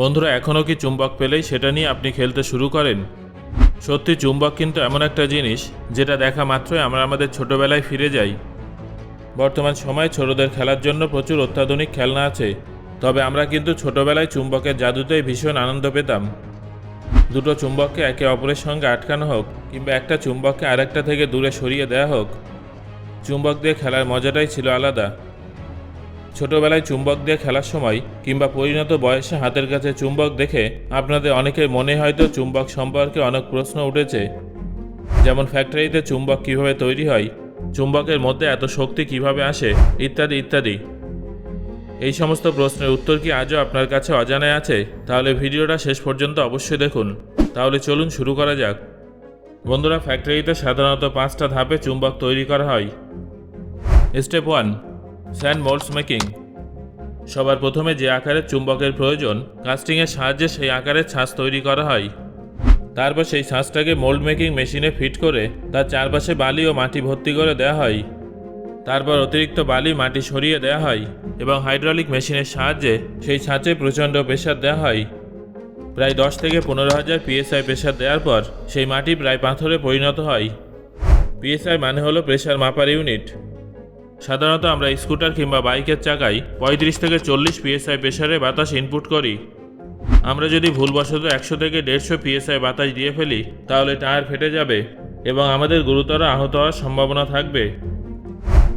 বন্ধুরা, এখনও কি চুম্বক পেলেই সেটা নিয়ে আপনি খেলতে শুরু করেন? সত্যি, চুম্বক কিন্তু এমন একটা জিনিস যেটা দেখা মাত্রই আমরা আমাদের ছোটবেলায় ফিরে যাই। বর্তমান সময়ে ছোটদের খেলার জন্য প্রচুর অত্যাধুনিক খেলনা আছে, তবে আমরা কিন্তু ছোটবেলায় চুম্বকের জাদুতেই ভীষণ আনন্দ পেতাম। দুটো চুম্বককে একে অপরের সঙ্গে আটকানো হোক, কিংবা একটা চুম্বককে আরেকটা থেকে দূরে সরিয়ে দেওয়া হোক, চুম্বক দিয়ে খেলার মজাটাই ছিল আলাদা। ছোটবেলায় চুম্বক দিয়ে খেলার সময় কিংবা পরিণত বয়সে হাতের কাছে চুম্বক দেখে আপনাদের অনেকের মনে হয়তো চুম্বক সম্পর্কে অনেক প্রশ্ন উঠেছে। যেমন ফ্যাক্টরিতে চুম্বক কীভাবে তৈরি হয়, চুম্বকের মধ্যে এত শক্তি কীভাবে আসে, ইত্যাদি ইত্যাদি। এই সমস্ত প্রশ্নের উত্তর কি আজও আপনার কাছে অজানায় আছে? তাহলে ভিডিওটা শেষ পর্যন্ত অবশ্যই দেখুন। তাহলে চলুন শুরু করা যাক। বন্ধুরা, ফ্যাক্টরিতে সাধারণত পাঁচটা ধাপে চুম্বক তৈরি করা হয়। Step one sand moulds making. সবার প্রথমে যে আকারের চুম্বকের প্রয়োজন, কাস্টিংয়ের সাহায্যে সেই আকারের ছাঁচ তৈরি করা হয়। তারপর সেই ছাঁচটাকে মোল্ড মেকিং মেশিনে ফিট করে তার চারপাশে বালি ও মাটি ভর্তি করে দেওয়া হয়। তারপর অতিরিক্ত বালি মাটি সরিয়ে দেওয়া হয় এবং হাইড্রোলিক মেশিনের সাহায্যে সেই ছাঁচে প্রচণ্ড প্রেশার দেওয়া হয়। প্রায় দশ থেকে পনেরো হাজার পিএসআই প্রেশার দেওয়ার পর সেই মাটি প্রায় পাথরে পরিণত হয়। পিএসআই মানে হলো প্রেশার মাপার ইউনিট। সাধারণত আমরা স্কুটার কিংবা বাইকের চাকায় পঁয়ত্রিশ থেকে চল্লিশ পিএসআই প্রেশারে বাতাস ইনপুট করি। আমরা যদি ভুলবশত একশো থেকে দেড়শো পিএসআই বাতাস দিয়ে ফেলি, তাহলে টায়ার ফেটে যাবে এবং আমাদের গুরুতর আহত হওয়ার সম্ভাবনা থাকবে।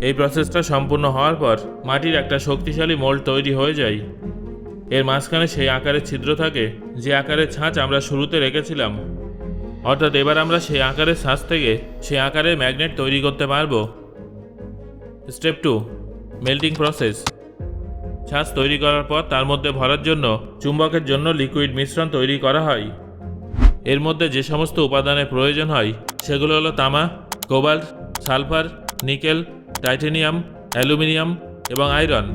এই প্রসেসটা সম্পূর্ণ হওয়ার পর মাটির একটা শক্তিশালী মোল্ড তৈরি হয়ে যায়। এর মাঝখানে সেই আকারের ছিদ্র থাকে, যে আকারের ছাঁচ আমরা শুরুতে রেখেছিলাম। অর্থাৎ এবার আমরা সেই আকারের ছাঁচ থেকে সেই আকারের ম্যাগনেট তৈরি করতে পারব। Step two, melting process. ছাঁচ তৈরি করার পর তার মধ্যে ভরার জন্য চুম্বকের জন্য লিকুইড মিশ্রণ তৈরি করা হয়। এর মধ্যে যে সমস্ত উপাদানের প্রয়োজন হয়, সেগুলো হলো তামা, cobalt, sulphur, nickel, titanium, aluminium এবং আয়রন।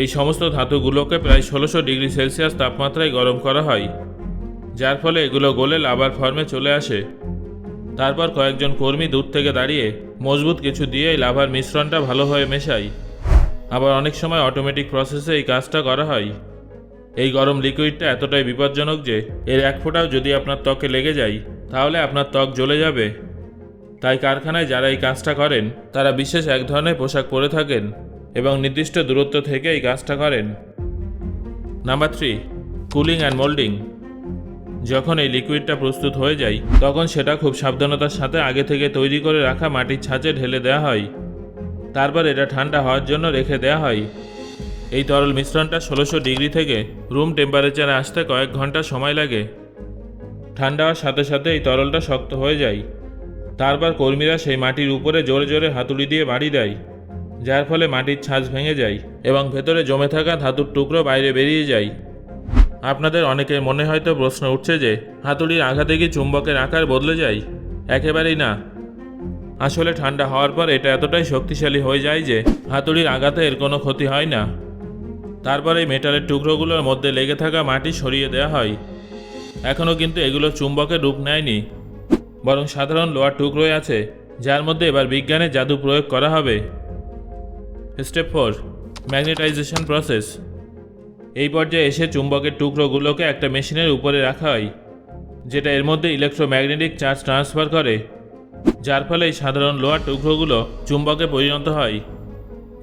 এই সমস্ত ধাতুগুলোকে প্রায় ষোলোশো ডিগ্রি সেলসিয়াস তাপমাত্রায় গরম করা হয়, যার ফলে এগুলো গলে লাভার ফর্মে চলে আসে। তারপর কয়েকজন কর্মী দূর থেকে দাঁড়িয়ে মজবুত কিছু দিয়ে এই লাভার মিশ্রণটা ভালোভাবে মেশাই। আবার অনেক সময় অটোমেটিক প্রসেসে এই কাজটা করা হয়। এই গরম লিকুইডটা এতটাই বিপজ্জনক যে, এর এক ফোঁটাও যদি আপনার ত্বকে লেগে যায়, তাহলে আপনার ত্বক জ্বলে যাবে। তাই কারখানায় যারা এই কাজটা করেন, তারা বিশেষ এক ধরনের পোশাক পরে থাকেন এবং নির্দিষ্ট দূরত্ব থেকে এই কাজটা করেন। Number three cooling and moulding যখন এই লিকুইডটা প্রস্তুত হয়ে যায়, তখন সেটা খুব সাবধানতার সাথে আগে থেকে তৈরি করে রাখা মাটির ছাঁচে ঢেলে দেওয়া হয়। তারপর এটা ঠান্ডা হওয়ার জন্য রেখে দেওয়া হয়। এই তরল মিশ্রণটা ষোলোশো ডিগ্রি থেকে রুম টেম্পারেচারে আসতে কয়েক ঘণ্টা সময় লাগে। ঠান্ডা হওয়ার সাথে সাথে এই তরলটা শক্ত হয়ে যায়। তারপর কর্মীরা সেই মাটির উপরে জোরে জোরে হাতুড়ি দিয়ে বাড়ি দেয়, যার ফলে মাটির ছাঁচ ভেঙে যায় এবং ভেতরে জমে থাকা ধাতুর টুকরো বাইরে বেরিয়ে যায়। আপনাদের অনেকের মনে হয়তো প্রশ্ন উঠছে যে, হাতুড়ির আঘাতে কি চুম্বকের আকার বদলে যায়? একেবারেই না। আসলে ঠান্ডা হওয়ার পর এটা এতটাই শক্তিশালী হয়ে যায় যে, হাতুড়ির আঘাতে এর কোনো ক্ষতি হয় না। তারপর এই মেটালের টুকরোগুলোর মধ্যে লেগে থাকা মাটি সরিয়ে দেওয়া হয়। এখনও কিন্তু এগুলো চুম্বকের রূপ নেয়নি। বরং সাধারণ লোহার টুকরোই আছে, যার মধ্যে এবার বিজ্ঞানের জাদু প্রয়োগ করা হবে। Step four, magnetisation process. এই পর্যায়ে এসে চুম্বকের টুকরোগুলোকে একটা মেশিনের উপরে রাখা হয়, যেটা এর মধ্যে ইলেকট্রোম্যাগনেটিক চার্জ ট্রান্সফার করে, যার ফলে এই সাধারণ লোহার টুকরোগুলো চুম্বকে পরিণত হয়।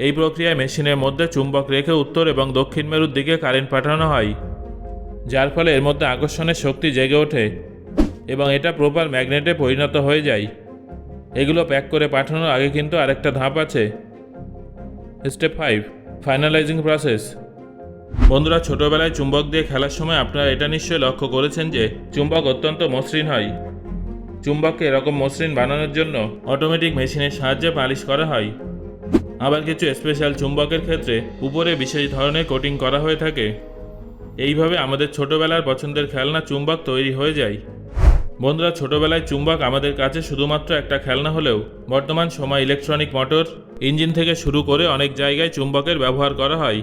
এই প্রক্রিয়ায় মেশিনের মধ্যে চুম্বক রেখে উত্তর এবং দক্ষিণ মেরুর দিকে কারেন্ট পাঠানো হয়, যার ফলে এর মধ্যে আকর্ষণের শক্তি জেগে ওঠে এবং এটা প্রপার ম্যাগনেটে পরিণত হয়ে যায়। এগুলো প্যাক করে পাঠানোর আগে কিন্তু আরেকটা ধাপ আছে। Step five, finalising process. বন্ধুরা, ছোটবেলায় চুম্বক দিয়ে খেলার সময় আপনারা এটা নিশ্চয়ই লক্ষ্য করেছেন যে চুম্বক অত্যন্ত মসৃণ হয়। চুম্বককে এরকম মসৃণ বানানোর জন্য অটোমেটিক মেশিনের সাহায্যে পালিশ করা হয়। আবার কিছু স্পেশাল চুম্বকের ক্ষেত্রে উপরে বিশেষ ধরনের কোটিং করা হয়ে থাকে। এইভাবে আমাদের ছোটবেলার পছন্দের খেলনা চুম্বক তৈরি হয়ে যায়। বন্ধুরা, ছোটবেলায় চুম্বক আমাদের কাছে শুধুমাত্র একটা খেলনা হলেও বর্তমান সময় ইলেকট্রনিক মোটর ইঞ্জিন থেকে শুরু করে অনেক জায়গায় চুম্বকের ব্যবহার করা হয়।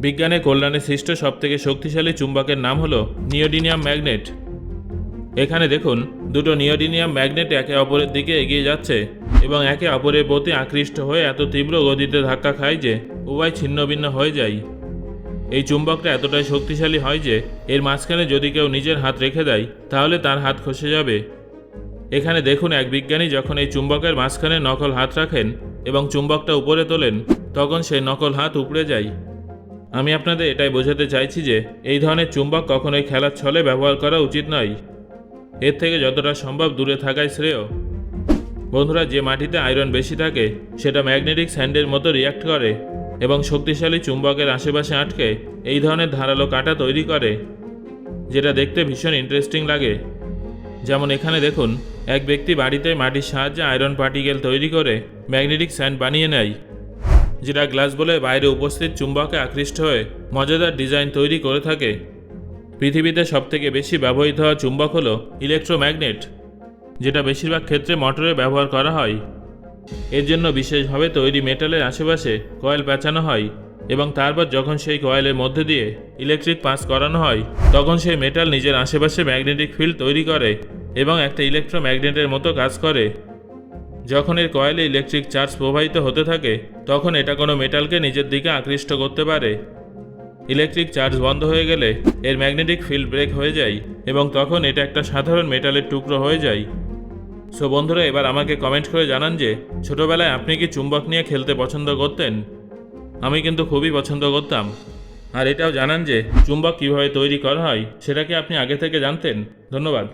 বিজ্ঞানে কল্যাণে সৃষ্ট সবথেকে শক্তিশালী চুম্বকের নাম হলো নিওডিনিয়াম ম্যাগনেট। এখানে দেখুন, দুটো নিওডিনিয়াম ম্যাগনেট একে অপরের দিকে এগিয়ে যাচ্ছে এবং একে অপরের প্রতি আকৃষ্ট হয়ে এত তীব্র গতিতে ধাক্কা খায় যে উভয় ছিন্নভিন্ন হয়ে যায়। এই চুম্বকটা এতটাই শক্তিশালী হয় যে এর মাঝখানে যদি কেউ নিজের হাত রেখে দেয়, তাহলে তার হাত খসে যাবে। এখানে দেখুন, এক বিজ্ঞানী যখন এই চুম্বকের মাঝখানে নকল হাত রাখেন এবং চুম্বকটা উপরে তোলেন, তখন সেই নকল হাত উপড়ে যায়। আমি আপনাদের এটাই বোঝাতে চাইছি যে, এই ধরনের চুম্বক কখনোই খেলার ছলে ব্যবহার করা উচিত নয়। এর থেকে যতটা সম্ভব দূরে থাকাই শ্রেয়। বন্ধুরা, যে মাটিতে আয়রন বেশি থাকে, সেটা ম্যাগনেটিক স্যান্ডের মতো রিয়াক্ট করে এবং শক্তিশালী চুম্বকের আশেপাশে আটকে এই ধরনের ধারালো কাঁটা তৈরি করে, যেটা দেখতে ভীষণ ইন্টারেস্টিং লাগে। যেমন এখানে দেখুন, এক ব্যক্তি বাড়িতে মাটির সাহায্যে আয়রন পার্টিকেল তৈরি করে ম্যাগনেটিক স্যান্ড বানিয়ে নেয়। যেটা গ্লাস বলে বাইরে উপস্থিত চুম্বকে আকৃষ্ট হয়ে মজাদার ডিজাইন তৈরি করে থাকে। পৃথিবীতে সবথেকে বেশি ব্যবহৃত হওয়া চুম্বক হলো ইলেকট্রোম্যাগনেট, যেটা বেশিরভাগ ক্ষেত্রে মোটরে ব্যবহার করা হয়। এর জন্য বিশেষভাবে তৈরি মেটালের আশেপাশে কয়েল পেঁচানো হয় এবং তারপর যখন সেই কয়েলের মধ্যে দিয়ে ইলেকট্রিক পাস করানো হয়, তখন সেই মেটাল নিজের আশেপাশে ম্যাগনেটিক ফিল্ড তৈরি করে এবং একটা ইলেকট্রোম্যাগনেটের মতো কাজ করে। যখন এর কয়েলে ইলেকট্রিক চার্জ প্রবাহিত হতে থাকে, তখন এটা কোনো মেটালকে নিজের দিকে আকৃষ্ট করতে পারে। ইলেকট্রিক চার্জ বন্ধ হয়ে গেলে এর ম্যাগনেটিক ফিল্ড ব্রেক হয়ে যায় এবং তখন এটা একটা সাধারণ মেটালের টুকরো হয়ে যায়। সো বন্ধুরা, এবার আমাকে কমেন্ট করে জানান যে, ছোটবেলায় আপনি কি চুম্বক নিয়ে খেলতে পছন্দ করতেন? আমি কিন্তু খুবই পছন্দ করতাম। আর এটাও জানান যে, চুম্বক কীভাবে তৈরি করা হয়, সেটা কি আপনি আগে থেকে জানতেন? ধন্যবাদ।